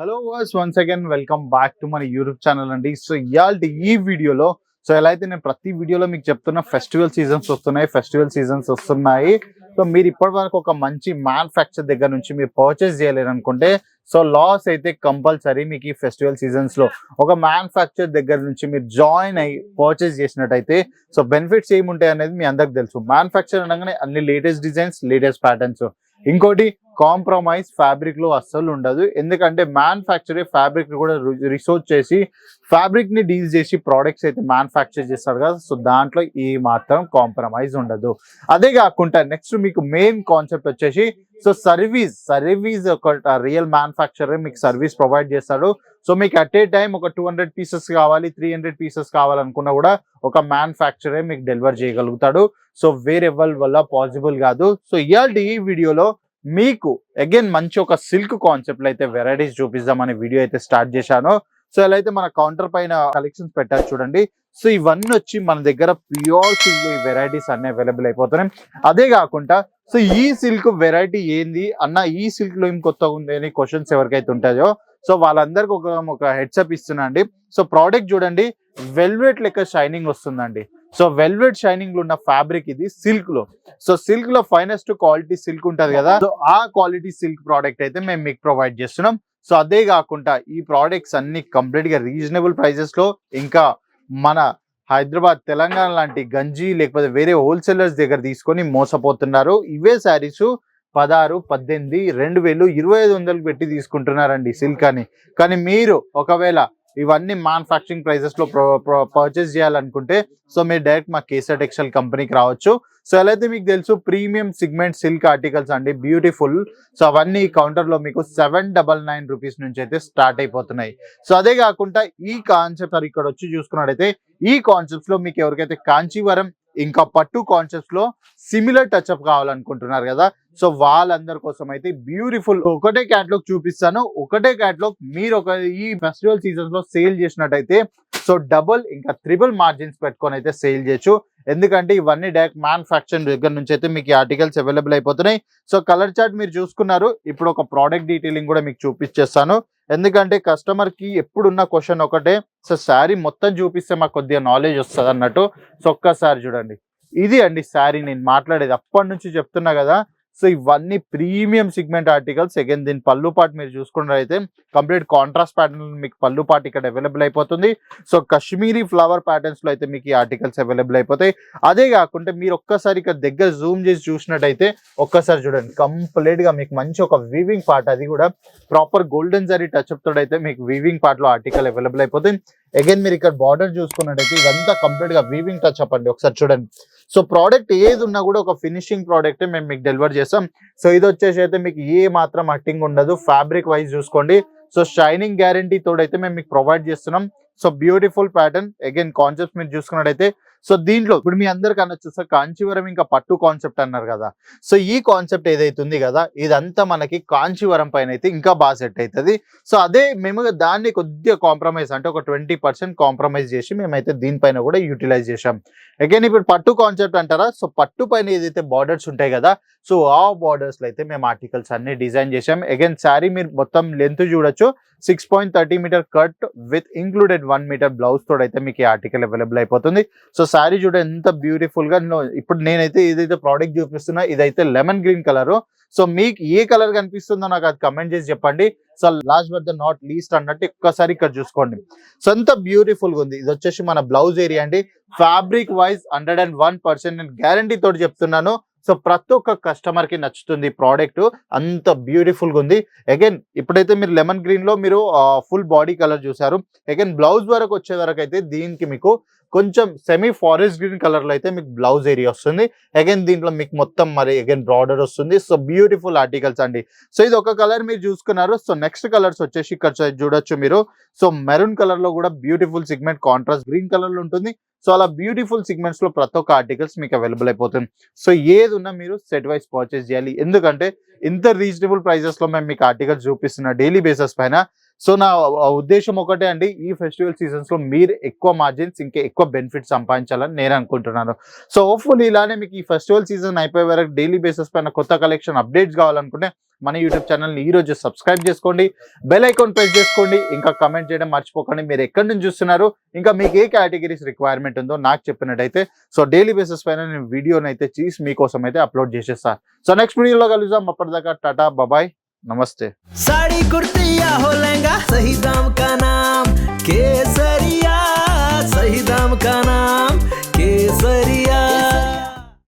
Hello was once again welcome back to మన YouTube channel అండి. So ఇవాళ ఈ వీడియోలో సో ఎలా అయితే నేను ప్రతి వీడియోలో మీకు చెప్తున్న ఫెస్టివల్ సీజన్స్ వస్తున్నాయి ఫెస్టివల్ సీజన్స్ వస్తున్నాయి. సో మీరు ఇప్పటి వరకు ఒక మంచి మ్యానుఫ్యాక్చర్ దగ్గర నుంచి మీరు పర్చేస్ చేయలేరు అనుకుంటే సో లాస్ అయితే కంపల్సరీ మీకు ఈ ఫెస్టివల్ సీజన్స్లో ఒక మ్యానుఫ్యాక్చర్ దగ్గర నుంచి మీరు జాయిన్ అయ్యి పర్చేస్ చేసినట్టయితే సో బెనిఫిట్స్ ఏముంటాయి అనేది మీ అందరికి తెలుసు. మ్యానుఫ్యాక్చర్ అనగానే అన్ని లేటెస్ట్ డిజైన్స్ లేటెస్ట్ ప్యాటర్న్స్ ఇంకోటి కాంప్రమైజ్ ఫ్యాబ్రిక్లో అస్సలు ఉండదు. ఎందుకంటే మ్యానుఫ్యాక్చరే ఫ్యాబ్రిక్ కూడా రిసోర్చ్ చేసి ఫ్యాబ్రిక్ని డీల్ చేసి ప్రోడక్ట్స్ అయితే మ్యానుఫ్యాక్చర్ చేస్తారు కదా సో దాంట్లో ఈ మాత్రం కాంప్రమైజ్ ఉండదు. అదే కాకుండా నెక్స్ట్ మీకు మెయిన్ కాన్సెప్ట్ వచ్చేసి సో సర్వీస్ సర్వీస్ ఒక రియల్ మ్యానుఫ్యాక్చరర్ మీకు సర్వీస్ ప్రొవైడ్ చేస్తాడు. సో మీకు అట్ ఏ టైం ఒక టూ హండ్రెడ్ పీసెస్ కావాలి త్రీ హండ్రెడ్ పీసెస్ కావాలనుకున్నా కూడా ఒక మ్యానుఫ్యాక్చరే మీకు డెలివర్ చేయగలుగుతాడు. సో వేరెవల్ వల్ల పాసిబుల్ కాదు. సో ఇవాళ ఈ వీడియోలో మీకు అగైన్ మంచి ఒక సిల్క్ కాన్సెప్ట్ అయితే వెరైటీస్ చూపిద్దామని వీడియో అయితే స్టార్ట్ చేశాను. సో ఇలా అయితే మన కౌంటర్ పైన కలెక్షన్స్ పెట్టారు చూడండి. సో ఇవన్నీ వచ్చి మన దగ్గర ప్యూర్ సిల్క్ ఈ వెరైటీస్ అన్ని అవైలబుల్ అయిపోతున్నాయి. అదే కాకుండా సో ఈ సిల్క్ వెరైటీ ఏంది అన్న ఈ సిల్క్లో ఏం కొత్తగా ఉంది అని క్వశ్చన్స్ ఎవరికైతే ఉంటాయో సో వాళ్ళందరికి ఒక ఒక హెడ్సప్ ఇస్తున్నా అండి. సో ప్రోడక్ట్ చూడండి వెల్వెట్ లెక్క షైనింగ్ వస్తుందండి. సో వెల్వెట్ షైనింగ్లో ఉన్న ఫ్యాబ్రిక్ ఇది సిల్క్లో. సో సిల్క్లో ఫైనెస్ట్ క్వాలిటీ సిల్క్ ఉంటది కదా. సో ఆ క్వాలిటీ సిల్క్ ప్రోడక్ట్ అయితే మేము మీకు ప్రొవైడ్ చేస్తున్నాం. సో అదే కాకుండా ఈ ప్రోడక్ట్స్ అన్ని కంప్లీట్గా రీజనబుల్ ప్రైజెస్లో ఇంకా మన హైదరాబాద్ తెలంగాణ లాంటి గంజి లేకపోతే వేరే హోల్సేలర్స్ దగ్గర తీసుకొని మోసపోతున్నారు. ఇవే శారీస్ పదహారు పద్దెనిమిది రెండు వేలు ఇరవై ఐదు వందలు పెట్టి తీసుకుంటున్నారండి సిల్క్ అని. కానీ మీరు ఒకవేళ ఇవన్నీ మ్యానుఫ్యాక్చరింగ్ ప్రైజెస్లో పర్చేస్ చేయాలనుకుంటే సో మీరు డైరెక్ట్ మా కేసర్ టెక్స్టైల్ కంపెనీకి రావచ్చు. సో ఎలా అయితే మీకు తెలుసు ప్రీమియం సిగ్మెంట్ సిల్క్ ఆర్టికల్స్ అండి బ్యూటిఫుల్ సో అవన్నీ కౌంటర్లో మీకు సెవెన్ డబల్ నైన్ రూపీస్ నుంచి అయితే స్టార్ట్ అయిపోతున్నాయి. సో అదే కాకుండా ఈ కాన్సెప్ట్ ఇక్కడ వచ్చి చూసుకున్నట్టయితే ఈ కాన్సెప్ట్స్లో మీకు ఎవరికైతే కాంచీవరం ఇంకా పట్టు కాన్సెప్ట్స్లో సిమిలర్ టచ్అప్ కావాలనుకుంటున్నారు కదా. సో వాళ్ళందరి కోసం అయితే బ్యూటిఫుల్ ఒకటే క్యాటలాగ్ చూపిస్తాను. ఒకటే క్యాటలాగ్ మీరు ఒక ఈ ఫెస్టివల్ సీజన్స్లో సేల్ చేసినట్టయితే సో డబుల్ ఇంకా త్రిబుల్ మార్జిన్స్ పెట్టుకొని అయితే సేల్ చేయొచ్చు. ఎందుకంటే ఇవన్నీ డైరెక్ట్ మ్యానుఫ్యాక్చరింగ్ దగ్గర నుంచి అయితే మీకు ఆర్టికల్స్ అవైలబుల్ అయిపోతున్నాయి. సో కలర్ చార్ట్ మీరు చూసుకున్నారు. ఇప్పుడు ఒక ప్రోడక్ట్ డీటెయిలింగ్ కూడా మీకు చూపించేస్తాను ఎందుకంటే కస్టమర్కి ఎప్పుడున్న క్వశ్చన్ ఒకటే సో శారీ మొత్తం చూపిస్తే మాకు కొద్దిగా నాలెడ్జ్ వస్తుంది అన్నట్టు సో ఒక్కసారి చూడండి. ఇది అండి శారీ నేను మాట్లాడేది అప్పటి నుంచి చెప్తున్నా కదా సో ఇవన్నీ ప్రీమియం సిగ్మెంట్ ఆర్టికల్స్. అగైన్ దీని పళ్ళు పాటు మీరు చూసుకున్నట్లయితే కంప్లీట్ కాంట్రాస్ట్ ప్యాటర్న్ మీకు పళ్ళు పాటు ఇక్కడ అవైలబుల్ అయిపోతుంది. సో కశ్మీరీ ఫ్లవర్ ప్యాటర్న్స్లో అయితే మీకు ఈ ఆర్టికల్స్ అవైలబుల్ అయిపోతాయి. అదే కాకుండా మీరు ఒక్కసారి ఇక్కడ దగ్గర జూమ్ చేసి చూసినట్టయితే ఒక్కసారి చూడండి. కంప్లీట్గా మీకు మంచి ఒక వీవింగ్ పార్ట్ అది కూడా ప్రాపర్ గోల్డెన్ జరీ టచ్అప్ తోటి అయితే మీకు వీవింగ్ పార్ట్లో ఆర్టికల్ అవైలబుల్ అయిపోతుంది అగైన్ మీరు ఇక్కడ బార్డర్ చూసుకున్నట్టయితే ఇదంతా కంప్లీట్గా వీవింగ్ టచ్ అప్ అండి. ఒకసారి చూడండి. సో ప్రోడక్ట్ ఏది ఉన్నా కూడా ఒక ఫినిషింగ్ ప్రోడక్ట్ మేము మీకు డెలివర్ చేస్తాం. సో ఇది వచ్చేసి అయితే మీకు ఏ మాత్రం అట్టింగ్ ఉండదు. ఫ్యాబ్రిక్ వైజ్ చూసుకోండి. సో షైనింగ్ గ్యారంటీ తోడైతే మేము మీకు ప్రొవైడ్ చేస్తున్నాం. So beautiful pattern again concept మీరు చూసుకున్నట్టయితే సో దీంట్లో ఇప్పుడు మీ అందరికి అనొచ్చు సార్ కాంచీవరం ఇంకా పట్టు కాన్సెప్ట్ అన్నారు కదా. సో ఈ కాన్సెప్ట్ ఏదైతే ఉంది కదా ఇదంతా మనకి కాంచీవరం పైన అయితే ఇంకా బాగా సెట్ అవుతుంది. సో అదే మేము దాన్ని కొద్దిగా కాంప్రమైజ్ అంటే ఒక ట్వంటీ పర్సెంట్ కాంప్రమైజ్ చేసి మేమైతే దీనిపైన కూడా యూటిలైజ్ చేసాం అగైన్ ఇప్పుడు పట్టు కాన్సెప్ట్ అంటారా? సో పట్టు పైన ఏదైతే బార్డర్స్ ఉంటాయి కదా సో ఆ బార్డర్స్లో అయితే మేము ఆర్టికల్స్ అన్ని డిజైన్ చేసాం అగైన్ శారీ మీరు మొత్తం లెంత్ చూడొచ్చు. Six point thirty metre cut with included one metre blouse తోడైతే అయితే మీకు ఈ ఆర్టికల్ అవైలబుల్ అయిపోతుంది. సో శారీ చూడ ఎంత బ్యూటిఫుల్గా ఇప్పుడు నేనైతే ఏదైతే ప్రోడక్ట్ చూపిస్తున్నా ఇదైతే లెమన్ గ్రీన్ కలర్ సో మీకు ఏ కలర్ కనిపిస్తుందో నాకు అది కమెంట్ చేసి చెప్పండి. So last but the not least అన్నట్టు ఒక్కసారి ఇక్కడ చూసుకోండి. సో ఎంత బ్యూటిఫుల్గా ఉంది. ఇది వచ్చేసి మన బ్లౌజ్ ఏరియా అండి. Fabric wise hundred and one percent నేను గ్యారంటీ తోటి చెప్తున్నాను. సో ప్రతి ఒక్క కస్టమర్కి నచ్చుతుంది ప్రోడక్ట్. అంత బ్యూటిఫుల్గా ఉంది. అగైన్ ఇప్పుడైతే మీరు లెమన్ గ్రీన్లో మీరు ఫుల్ బాడీ కలర్ చూసారు అగైన్ బ్లౌజ్ వరకు వచ్చే వరకు అయితే దీనికి మీకు కొంచెం సెమీ ఫారెస్ట్ గ్రీన్ కలర్లో అయితే మీకు బ్లౌజ్ ఏరియా వస్తుంది. అగైన్ దీంట్లో మీకు మొత్తం మరి అగైన్ బ్రాడర్ వస్తుంది. సో బ్యూటిఫుల్ ఆర్టికల్స్ అండి. సో ఇది ఒక కలర్ మీరు చూసుకున్నారు. సో నెక్స్ట్ కలర్స్ వచ్చేసి ఇక్కడ చూడొచ్చు మీరు. సో మెరూన్ కలర్లో కూడా బ్యూటిఫుల్ సిగ్మెంట్ కాంట్రాస్ట్ గ్రీన్ కలర్లో ఉంటుంది. సో అలా బ్యూటిఫుల్ సిగ్మెంట్స్లో ప్రతి ఒక్క ఆర్టికల్స్ మీకు అవైలబుల్ అయిపోతుంది. సో ఏది ఉన్నా మీరు సెట్ వైస్ పర్చేస్ చేయాలి. ఎందుకంటే ఇంత రీజనబుల్ ప్రైజెస్లో మేము మీకు ఆర్టికల్స్ చూపిస్తున్న డైలీ బేసిస్ పైన సో నా ఉద్దేశం ఒకటే అండి ఈ ఫెస్టివల్ సీజన్స్లో మీరు ఎక్కువ మార్జిన్స్ ఇంకా ఎక్కువ బెనిఫిట్ సంపాదించాలని నేను అనుకుంటున్నాను. సో హోప్ఫుల్ ఇలానే మీకు ఈ ఫెస్టివల్ సీజన్ అయిపోయే వరకు డైలీ బేసిస్ పైన కొత్త కలెక్షన్ అప్డేట్స్ కావాలనుకుంటే మన యూట్యూబ్ ఛానల్ని ఈ రోజు సబ్స్క్రైబ్ చేసుకోండి బెల్ ఐకాన్ ప్రెస్ చేసుకోండి ఇంకా కమెంట్ చేయడం మర్చిపోకండి. మీరు ఎక్కడి నుంచి చూస్తున్నారు ఇంకా మీకు ఏ కేటగిరీస్ రిక్వైర్మెంట్ ఉందో నాకు చెప్పినట్టయితే సో డైలీ బేసిస్ పైన నేను వీడియోని అయితే తీసి మీకోసం అయితే అప్లోడ్ చేసేస్తాను సో నెక్స్ట్ వీడియోలో కలుద్దాం. అప్పటిదాకా టాటా బాబాయ్ नमस्ते। साड़ी कुर्ती या हो लहंगा सही दाम का नाम केसर